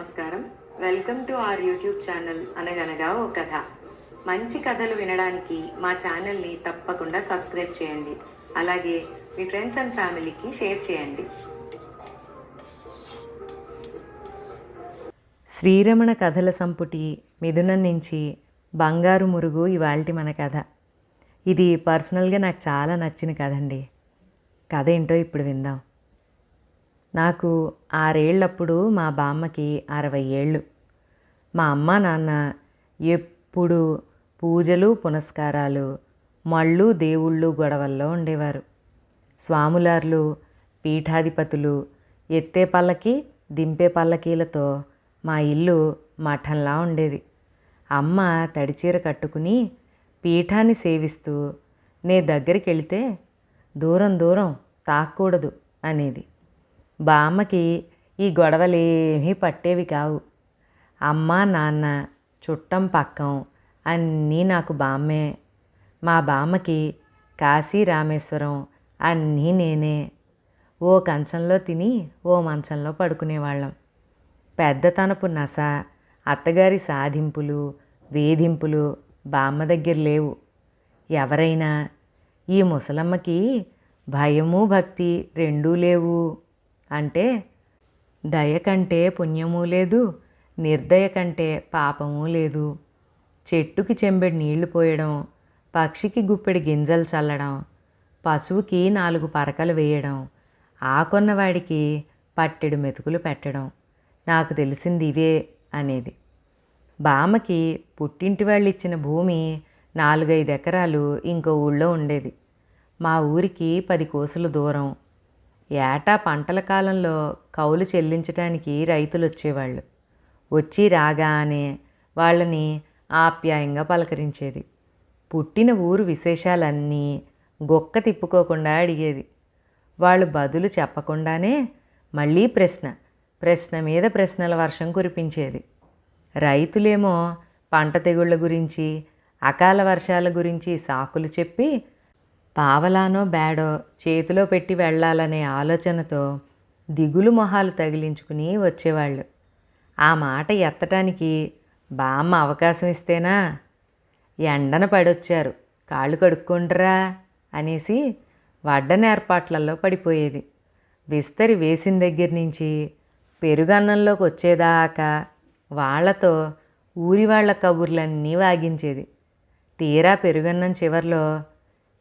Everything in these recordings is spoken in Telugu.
నమస్కారం. Welcome to our YouTube channel అనగనగా ఓ కథ. మంచి కథలు వినడానికి మా ఛానల్ని తప్పకుండా సబ్స్క్రైబ్ చేయండి. అలాగే మీ ఫ్రెండ్స్ అండ్ ఫ్యామిలీకి షేర్ చేయండి. శ్రీరమణ కథల సంపుటి మిథునం నుంచి బంగారు మురుగు ఇవాల్టి మన కథ. ఇది పర్సనల్గా నాకు చాలా నచ్చిన కథ అండి కథ ఏంటో ఇప్పుడు విందాం. నాకు ఆరేళ్ళప్పుడు మా బామ్మకి అరవై ఏళ్ళు. మా అమ్మ నాన్న ఎప్పుడు పూజలు పునస్కారాలు మళ్ళు దేవుళ్ళు గొడవల్లో ఉండేవారు. స్వాములార్లు పీఠాధిపతులు ఎత్తే పల్లకి దింపే పల్లకీలతో మా ఇల్లు మఠంలా ఉండేది. అమ్మ తడిచీర కట్టుకుని పీఠాన్ని సేవిస్తూ నే దగ్గరికి వెళితే దూరం దూరం తాకూడదు అనేది. బామ్మకి ఈ గొడవలేమీ పట్టేవి కావు. అమ్మ నాన్న చుట్టం పక్కం అన్నీ నాకు బామ్మే. మా బామ్మకి కాశీ రామేశ్వరం అన్నీ నేనే. ఓ కంచంలో తిని ఓ మంచంలో పడుకునేవాళ్ళం. పెద్దతనపు నస అత్తగారి సాధింపులు వేధింపులు బామ్మ దగ్గర లేవు. ఎవరైనా ఈ ముసలమ్మకి భయము భక్తి రెండూ లేవు. అంటే దయ కంటే పుణ్యము లేదు నిర్దయ కంటే పాపము లేదు. చెట్టుకి చెంబెడి నీళ్ళు పోయడం పక్షికి గుప్పెడి గింజలు చల్లడం పశువుకి నాలుగు పరకలు వేయడం ఆకొన్నవాడికి పట్టెడు మెతుకులు పెట్టడం నాకు తెలిసింది ఇవే అనేది. బామ్మకి పుట్టింటి వాళ్ళు ఇచ్చిన భూమి నాలుగైదు ఎకరాలు ఇంకో ఊళ్ళో ఉండేది. మా ఊరికి పది కోసుల దూరం. ఏటా పంటల కాలంలో కౌలు చెల్లించటానికి రైతులు వచ్చేవాళ్ళు వచ్చి రాగానే వాళ్ళని ఆప్యాయంగా పలకరించేది. పుట్టిన ఊరు విశేషాలన్నీ గొక్క తిప్పుకోకుండా అడిగేది. వాళ్ళు బదులు చెప్పకుండానే మళ్ళీ ప్రశ్న ప్రశ్న మీద ప్రశ్నల వర్షం కురిపించేది. రైతులేమో పంట తెగుళ్ళ గురించి అకాల వర్షాల గురించి సాకులు చెప్పి పావలానో బేడో చేతిలో పెట్టి వెళ్ళాలనే ఆలోచనతో దిగులు మొహాలు తగిలించుకుని వచ్చేవాళ్ళు. ఆ మాట ఎత్తటానికి బామ్మ అవకాశం ఇస్తేనా? ఎండన పడొచ్చారు. కాళ్ళు కడుక్కుంటరా అనేసి వడ్డన ఏర్పాట్లలో పడిపోయేది. విస్తరి వేసిన దగ్గర నుంచి పెరుగన్నంలోకి వచ్చేదాకా వాళ్ళతో ఊరి వాళ్ళ కబుర్లన్నీ వాగించేది. తీరా పెరుగన్నం చివర్లో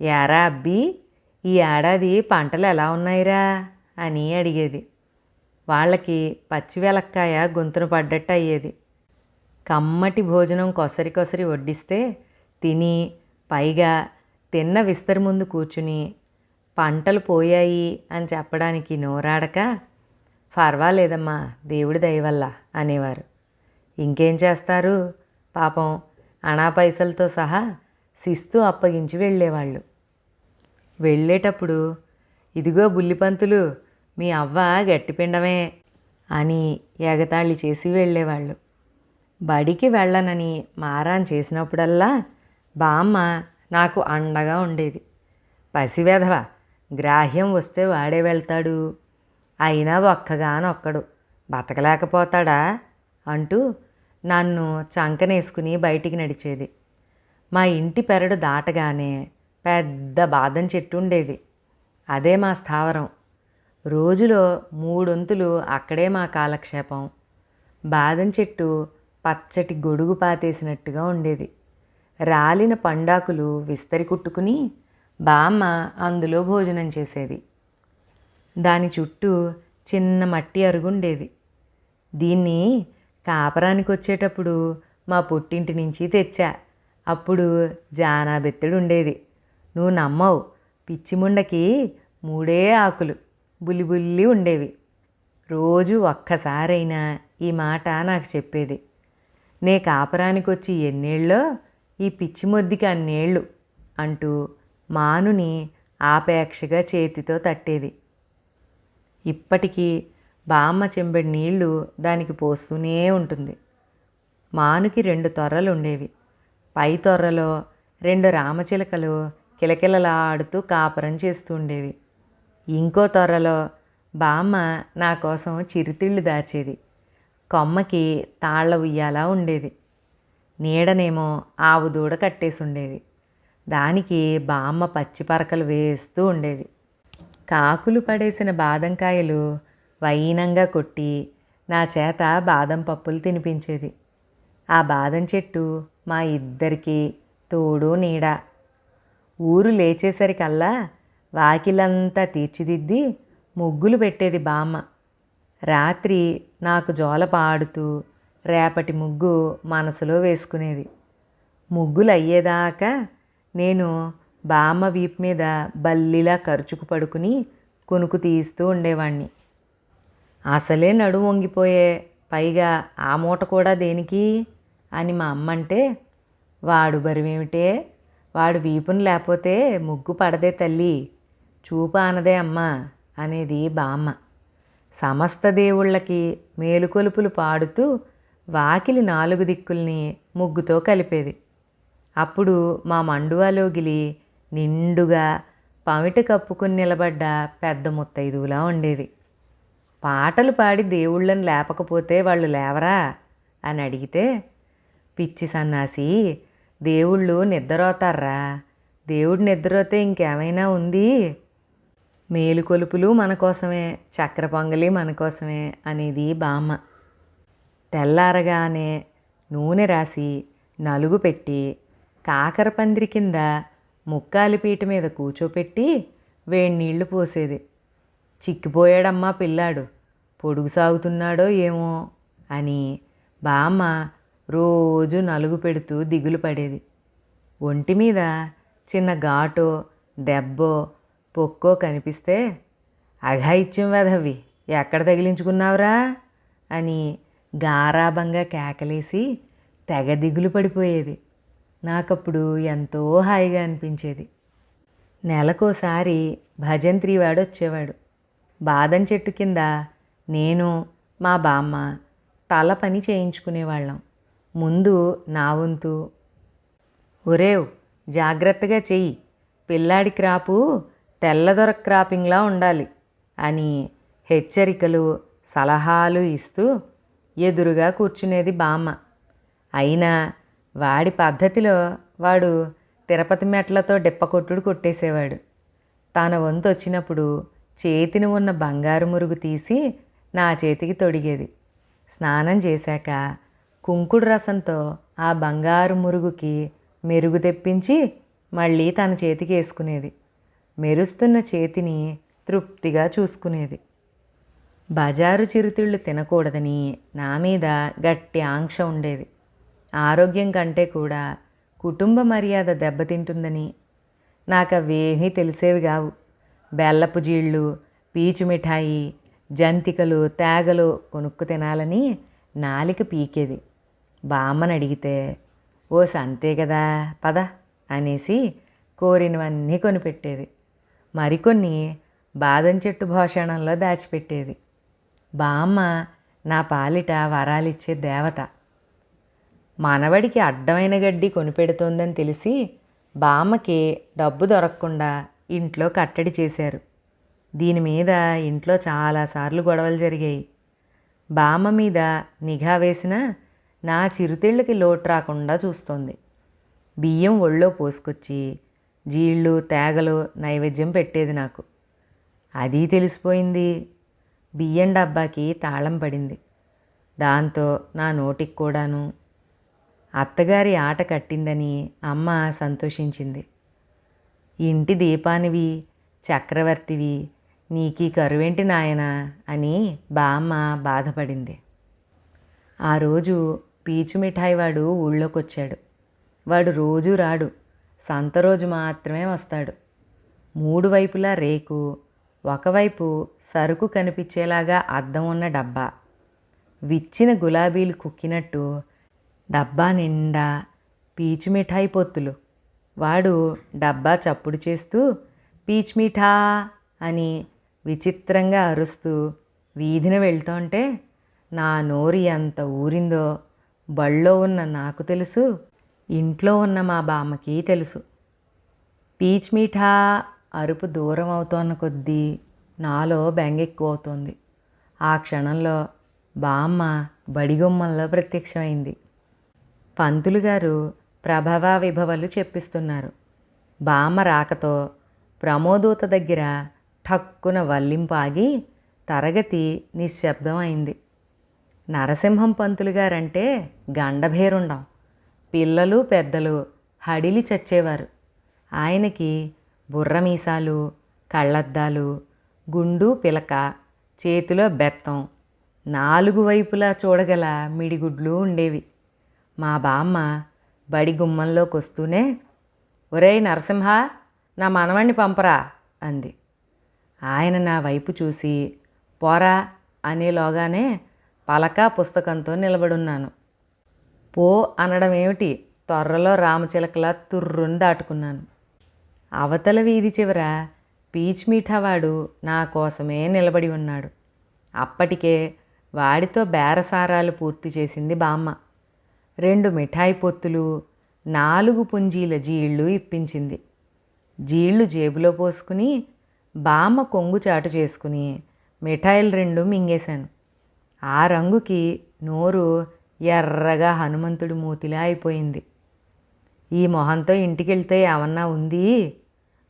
యారా అబ్బి ఈ ఏడాది పంటలు ఎలా ఉన్నాయిరా అని అడిగేది. వాళ్ళకి పచ్చి వెలక్కాయ పడ్డట్టు అయ్యేది. కమ్మటి భోజనం కొసరి కొసరి వడ్డిస్తే తిని పైగా తిన్న విస్తరి ముందు కూర్చుని పంటలు పోయాయి అని చెప్పడానికి నోరాడక పర్వాలేదమ్మా దేవుడి దయవల్ల అనేవారు. ఇంకేం చేస్తారు? పాపం అనా పైసలతో సహా శిస్తు అప్పగించి వెళ్ళేవాళ్ళు. వెళ్ళేటప్పుడు ఇదిగో బుల్లిపంతులు మీ అవ్వ గట్టిపిండమే అని ఎగతాళి చేసి వెళ్ళేవాళ్ళు. బడికి వెళ్ళనని మారాన్ చేసినప్పుడల్లా బామ్మ నాకు అండగా ఉండేది. పసివెధవ గ్రాహ్యం వస్తే వాడే వెళ్తాడు. అయినా ఒక్కగానొక్కడు. బతకలేకపోతాడా? అంటూ నన్ను చంకనేసుకుని బయటికి నడిచేది. మా ఇంటి పెరడు దాటగానే పెద్ద బాదం చెట్టు ఉండేది. అదే మా స్థావరం. రోజులో మూడొంతులు అక్కడే మా కాలక్షేపం. బాదం చెట్టు పచ్చటి గొడుగు పాతేసినట్టుగా ఉండేది. రాలిన పండాకులు విస్తరి కుట్టుకుని బామ్మ అందులో భోజనం చేసేది. దాని చుట్టూ చిన్న మట్టి అరుగుండేది. దీన్ని కాపరానికి వచ్చేటప్పుడు మా పుట్టింటి నుంచి తెచ్చా. అప్పుడు జానా బెత్తడు ఉండేది నువ్వు నమ్మవు. పిచ్చిముండకి మూడే ఆకులు బుల్లిబుల్లి ఉండేవి. రోజు ఒక్కసారైనా ఈ మాట నాకు చెప్పేది. నే కాపరానికి వచ్చి ఎన్నేళ్ళో ఈ పిచ్చిమొద్దికి అన్నేళ్ళు అంటూ మానుని ఆపేక్షగా చేతితో తట్టేది. ఇప్పటికీ బామ్మ చెంబడి నీళ్ళు దానికి పోస్తూనే ఉంటుంది. మానుకి రెండు తొర్రలు ఉండేవి పై తొర్రలో రెండు రామచిలకలు కిలకిలలాడుతూ కాపురం చేస్తూ ఉండేవి ఇంకో త్వరలో బామ్మ నా కోసం చిరుతిళ్ళు దాచేది. కొమ్మకి తాళ్ళ ఉయ్యాలా ఉండేది. నీడనేమో ఆవు దూడ కట్టేసి ఉండేది దానికి బామ్మ పచ్చి పరకలు వేస్తూ ఉండేది. కాకులు పడేసిన బాదంకాయలు వైనంగా కొట్టి నా చేత బాదం పప్పులు తినిపించేది. ఆ బాదం చెట్టు మా ఇద్దరికి తోడు నీడ ఊరు లేచేసరికల్లా వాకిలంతా తీర్చిదిద్ది ముగ్గులు పెట్టేది బామ్మ. రాత్రి నాకు జోల పాడుతూ రేపటి ముగ్గు మనసులో వేసుకునేది. ముగ్గులు అయ్యేదాకా నేను బామ్మ వీపు మీద బల్లిలా ఖర్చుకు పడుకుని కొనుకు తీస్తూ ఉండేవాణ్ణి. అసలే నడుము వంగిపోయే పైగా ఆ మూట కూడా దేనికి అని మా అమ్మ అంటే వాడు బరువేమిటే? వాడు వీపును లేకపోతే ముగ్గు పడదే తల్లి. చూపు ఆనదే అమ్మ అనేది బామ్మ. సమస్త దేవుళ్ళకి మేలుకొలుపులు పాడుతూ వాకిలి నాలుగు దిక్కుల్ని ముగ్గుతో కలిపేది. అప్పుడు మా మండువాలోగిలి నిండుగా పమిట కప్పుకుని నిలబడ్డ పెద్ద ముత్తైదువులా ఉండేది. పాటలు పాడి దేవుళ్ళని లేపకపోతే వాళ్ళు లేవరా? అని అడిగితే పిచ్చి సన్నాసి దేవుళ్ళు నిద్రవుతారా దేవుడు నిద్రపోతే ఇంకేమైనా ఉంది? మేలుకొలుపులు మన కోసమే చక్ర పొంగలి మన కోసమే అనేది బామ్మ తెల్లారగానే నూనె రాసి నలుగు పెట్టి కాకర పందిరి కింద ముక్కాలి పీట మీద కూర్చోపెట్టి వేడి నీళ్ళు పోసేది. చిక్కిపోయాడమ్మా పిల్లాడు పొడుగు సాగుతున్నాడో ఏమో అని బామ్మ రోజు నలుగు పెడుతూ దిగులు పడేది. ఒంటి మీద చిన్న ఘాటో దెబ్బో పొక్కో కనిపిస్తే అఘాయిత్యం వెధవి ఎక్కడ తగిలించుకున్నావురా? అని గారాభంగా కేకలేసి తెగ దిగులు పడిపోయేది. నాకప్పుడు ఎంతో హాయిగా అనిపించేది. నెలకోసారి భజంత్రి వాడు వచ్చేవాడు బాదం చెట్టు కింద నేను మా బామ్మ తల పని చేయించుకునేవాళ్ళం. ముందు నా వంతు. ఒరేవ్ జాగ్రత్తగా చెయ్యి. పిల్లాడి క్రాపు తెల్లదొర క్రాపింగ్లా ఉండాలి అని హెచ్చరికలు సలహాలు ఇస్తూ ఎదురుగా కూర్చునేది బామ్మ. అయినా వాడి పద్ధతిలో వాడు తిరుపతి మెట్లతో డిప్పకొట్టుడు కొట్టేసేవాడు. తన వంతు వచ్చినప్పుడు చేతిని ఉన్న బంగారు మురుగు తీసి నా చేతికి తొడిగేది. స్నానం చేశాక కుంకుడు రసంతో ఆ బంగారు మురుగుకి మెరుగు తెప్పించి మళ్ళీ తన చేతికి వేసుకునేది. మెరుస్తున్న చేతిని తృప్తిగా చూసుకునేది. బజారు చిరుతిళ్ళు తినకూడదని నా మీద గట్టి ఆంక్ష ఉండేది. ఆరోగ్యం కంటే కూడా కుటుంబ మర్యాద దెబ్బతింటుందని నాకు అవేమీ తెలిసేవి కావు. బెల్లపు జీళ్ళు పీచు మిఠాయి జంతికలు తేగలు కొనుక్కు తినాలని నాలిక పీకేది. బామ్మని అడిగితే ఓ సంతే కదా పద అనేసి కోరినవన్నీ కొనిపెట్టేది. మరికొన్ని బాదం చెట్టు భోషణంలో దాచిపెట్టేది. బామ్మ నా పాలిట వరాలిచ్చే దేవత. మనవడికి అడ్డమైన గడ్డి కొనిపెడుతోందని తెలిసి బామ్మకి డబ్బు దొరకకుండా ఇంట్లో కట్టడి చేశారు. దీని మీద ఇంట్లో చాలాసార్లు గొడవలు జరిగాయి. బామ్మ మీద నిఘా వేసిన నా చిరుతిళ్ళకి లోటు రాకుండా చూస్తోంది. బియ్యం ఒళ్ళో పోసుకొచ్చి జీళ్ళు తేగలు నైవేద్యం పెట్టేది నాకు. అది తెలిసిపోయింది. బియ్యం డబ్బాకి తాళం పడింది. దాంతో నా నోటికి కూడాను. అత్తగారి ఆట కట్టిందని అమ్మ సంతోషించింది. ఇంటి దీపానివి చక్రవర్తివి నీకీ కరువేంటి నాయనా అని బామ్మ బాధపడింది. ఆ రోజు పీచు మిఠాయి వాడు ఊళ్ళోకి వచ్చాడు వాడు రోజు రాడు. సంత రోజు మాత్రమే వస్తాడు. మూడు వైపులా రేకు ఒకవైపు సరుకు కనిపించేలాగా అద్దం ఉన్న డబ్బా. విచ్చిన గులాబీలు కుక్కినట్టు డబ్బా నిండా పీచు మిఠాయి పొత్తులు. వాడు డబ్బా చప్పుడు చేస్తూ పీచ్ మిఠా అని విచిత్రంగా అరుస్తూ వీధిన వెళ్తుంటే నా నోరు ఎంత ఊరిందో బళ్ళో ఉన్న నాకు తెలుసు ఇంట్లో ఉన్న మా బామ్మకి తెలుసు. పీచ్ మీఠా అరుపు దూరం అవుతోన్న కొద్దీ నాలో బెంగెక్కువ అవుతోంది ఆ క్షణంలో బామ్మ బడిగుమ్మంలో ప్రత్యక్షమైంది. పంతులు గారు ప్రభవ విభవలు చెప్పిస్తున్నారు. బామ్మ రాకతో ప్రమోదూత దగ్గర ఠక్కున వల్లింపు ఆగి తరగతి నిశ్శబ్దం అయింది. నరసింహం పంతులు గారంటే గండభేరుండం. పిల్లలు పెద్దలు హడిలి చచ్చేవారు. ఆయనకి బుర్రమీసాలు కళ్ళద్దాలు గుండు పిలక చేతిలో బెత్తం నాలుగు వైపులా చూడగల మిడిగుడ్లు ఉండేవి. మా బామ్మ బడి గుమ్మంలోకి వస్తూనే ఒరేయ్ నరసింహ నా మనవణ్ణి పంపరా అంది. ఆయన నా వైపు చూసి పోరా అనేలోగానే పలక పుస్తకంతో నిలబడున్నాను. పో అనడం ఏమిటి త్వరలో రామచిలకలా తుర్రుని దాటుకున్నాను. అవతల వీధి చివర పీచ్ మీఠావాడు నా కోసమే నిలబడి ఉన్నాడు. అప్పటికే వాడితో బేరసారాలు పూర్తి చేసింది బామ్మ. రెండు మిఠాయి పొత్తులు నాలుగు పుంజీల జీళ్ళు ఇప్పించింది. జీళ్ళు జేబులో పోసుకుని బామ్మ కొంగు చాటు చేసుకుని మిఠాయిలు రెండు మింగేశాను. ఆ రంగుకి నోరు ఎర్రగా హనుమంతుడి మూతిలా అయిపోయింది. ఈ మొహంతో ఇంటికెళ్తే ఏమన్నా ఉంది?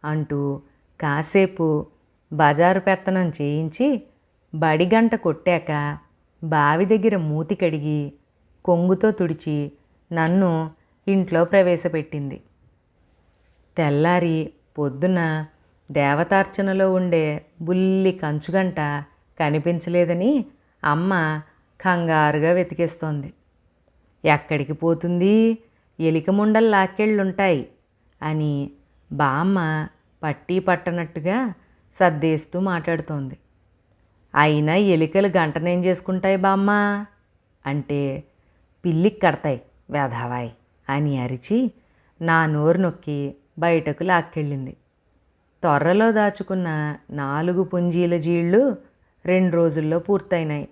అంటూ కాసేపు బజారు పెత్తనం చేయించి బడిగంట కొట్టాక బావి దగ్గర మూతి కడిగి కొంగుతో తుడిచి నన్ను ఇంట్లో ప్రవేశపెట్టింది. తెల్లారి పొద్దున దేవతార్చనలో ఉండే బుల్లి కంచుగంట కనిపించలేదని అమ్మ కంగారుగా వెతికేస్తోంది. ఎక్కడికి పోతుంది? ఎలిక ముండలు లాక్కెళ్ళుంటాయి అని బామ్మ పట్టి పట్టనట్టుగా సర్దేస్తూ మాట్లాడుతోంది. అయినా ఎలికలు గంటనేం చేసుకుంటాయి బామ్మ? అంటే పిల్లికి కడతాయి వేధావాయి అని అరిచి నా నోరు నొక్కి బయటకు లాక్కెళ్ళింది. తొర్రలో దాచుకున్న నాలుగు పుంజీల జీళ్ళు రెండు రోజుల్లో పూర్తయినాయి.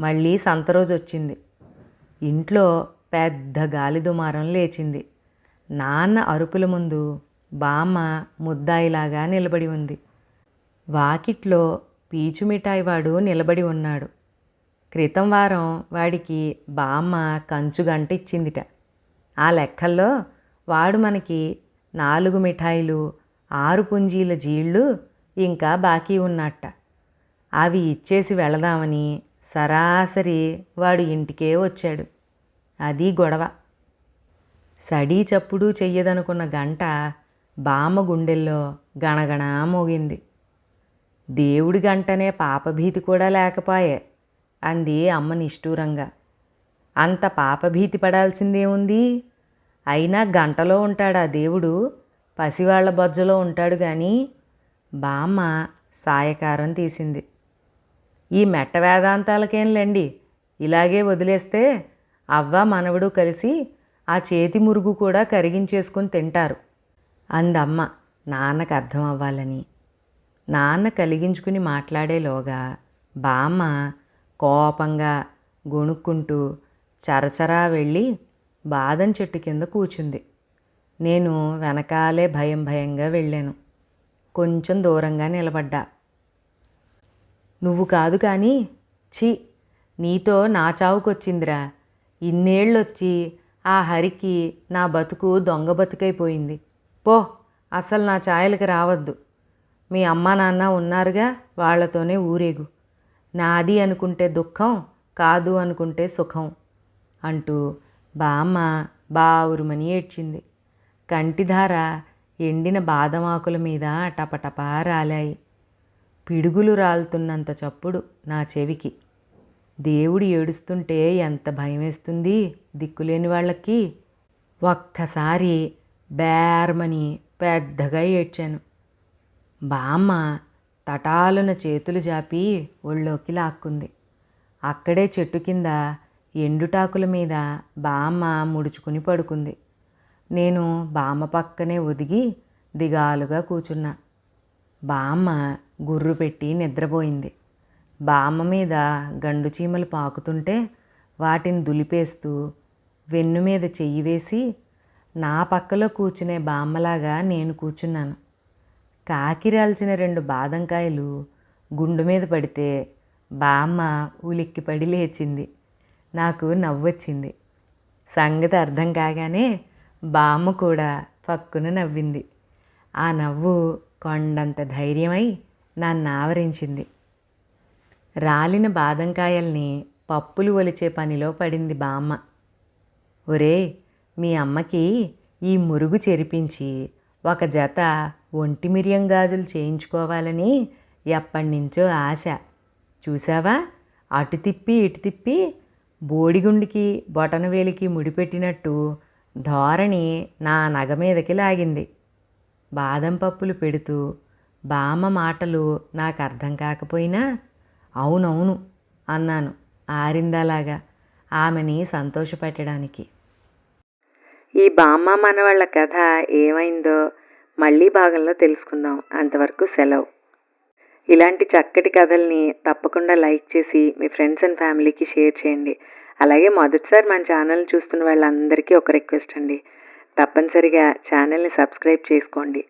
మళ్ళీ సంత రోజు వచ్చింది. ఇంట్లో పెద్ద గాలి దుమారం లేచింది. నాన్న అరుపుల ముందు బామ్మ ముద్దాయిలాగా నిలబడి ఉంది. వాకిట్లో పీచు మిఠాయి వాడు నిలబడి ఉన్నాడు. క్రితం వారం వాడికి బామ్మ కంచు గంట ఇచ్చిందిట. ఆ లెక్కల్లో వాడు మనకి నాలుగు మిఠాయిలు ఆరు పుంజీల జీళ్ళు ఇంకా బాకీ ఉన్నట్ట అవి ఇచ్చేసి వెళదామని సరాసరి వాడు ఇంటికే వచ్చాడు. అది గొడవ. సడీ చప్పుడు చెయ్యదనుకున్న గంట బామ్మ గుండెల్లో గణగణ మోగింది. దేవుడి గంటనే పాపభీతి కూడా లేకపాయే అంది అమ్మ నిష్ఠూరంగా. అంత పాపభీతి పడాల్సిందేముంది? అయినా గంటలో ఉంటాడా దేవుడు? పసివాళ్ళ బొజ్జలో ఉంటాడు కానీ బామ్మ సాయకారం తీసింది. ఈ మెట్ట వేదాంతాలకేం లేండి. ఇలాగే వదిలేస్తే అవ్వ మనవడు కలిసి ఆ చేతి మురుగు కూడా కరిగించేసుకుని తింటారు. అందమ్మ నాన్నకు అర్థం అవ్వాలని. నాన్న కలిగించుకుని మాట్లాడేలోగా బామ్మ కోపంగా గొణుక్కుంటూ చరచరా వెళ్ళి బాదం చెట్టు కింద కూచుంది. నేను వెనకాలే భయం భయంగా వెళ్ళాను. కొంచెం దూరంగా నిలబడ్డా. నువ్వు కాదు కానీ ఛీ నీతో నా చావుకొచ్చిందిరా. ఇన్నేళ్ళొచ్చి ఆ హరికి నా బతుకు దొంగ బతుకైపోయింది. పో అసలు నా ఛాయలకి రావద్దు. మీ అమ్మా నాన్న ఉన్నారుగా వాళ్ళతోనే ఊరేగు. నాది అనుకుంటే దుఃఖం కాదు అనుకుంటే సుఖం అంటూ బామ్మ బావురుమని ఏడ్చింది. కంటిధార ఎండిన బాదమాకుల మీద టపటపా రాలాయి. పిడుగులు రాలుతున్నంత చప్పుడు నా చెవికి. దేవుడు ఏడుస్తుంటే ఎంత భయమేస్తుంది దిక్కులేని వాళ్ళకి. ఒక్కసారి బేర్మని పెద్దగా ఏడ్చాను. బామ్మ తటాలున చేతులు జాపి ఒళ్ళోకి లాక్కుంది. అక్కడే చెట్టు కింద ఎండుటాకుల మీద బామ్మ ముడుచుకుని పడుకుంది. నేను బామ్మ పక్కనే ఒదిగి దిగాలుగా కూచున్నా. బామ్మ గుర్రు పెట్టి నిద్రపోయింది. బామ్మ మీద గండు చీమలు పాకుతుంటే వాటిని దులిపేస్తూ వెన్ను మీద చెయ్యి వేసి నా పక్కలో కూర్చునే బామ్మలాగా నేను కూర్చున్నాను. కాకిరాల్చిన రెండు బాదంకాయలు గుండు మీద పడితే బామ్మ ఉలిక్కిపడి లేచింది. నాకు నవ్వొచ్చింది. సంగతి అర్థం కాగానే బామ్మ కూడా పక్కున నవ్వింది. ఆ నవ్వు కొండంత ధైర్యమై నన్ను ఆవరించింది. రాలిన బాదంకాయల్ని పప్పులు ఒలిచే పనిలో పడింది బామ్మ. ఒరే మీ అమ్మకి ఈ మురుగు చెరిపించి ఒక జత ఒంటి మిరియం గాజులు చేయించుకోవాలని ఎప్పటినుంచో ఆశ. చూసావా అటు తిప్పి ఇటు తిప్పి బోడిగుండికి బొటనవేలికి ముడిపెట్టినట్టు ధోరణి నా నగ మీదకి లాగింది. బాదం పప్పులు పెడుతూ బామ్మ మాటలు నాకు అర్థం కాకపోయినా అవునవును అన్నాను ఆరిందలాగా ఆమెని సంతోషపెట్టడానికి. ఈ బామ్మ మనవాళ్ళ కథ ఏమైందో మళ్ళీ భాగంలో తెలుసుకుందాం. అంతవరకు సెలవు. ఇలాంటి చక్కటి కథల్ని తప్పకుండా లైక్ చేసి మీ ఫ్రెండ్స్ అండ్ ఫ్యామిలీకి షేర్ చేయండి. అలాగే మొదటిసారి మన ఛానల్ చూస్తున్న వాళ్ళందరికీ ఒక రిక్వెస్ట్ అండి. తప్పనిసరిగా ఛానల్ని సబ్స్క్రైబ్ చేసుకోండి.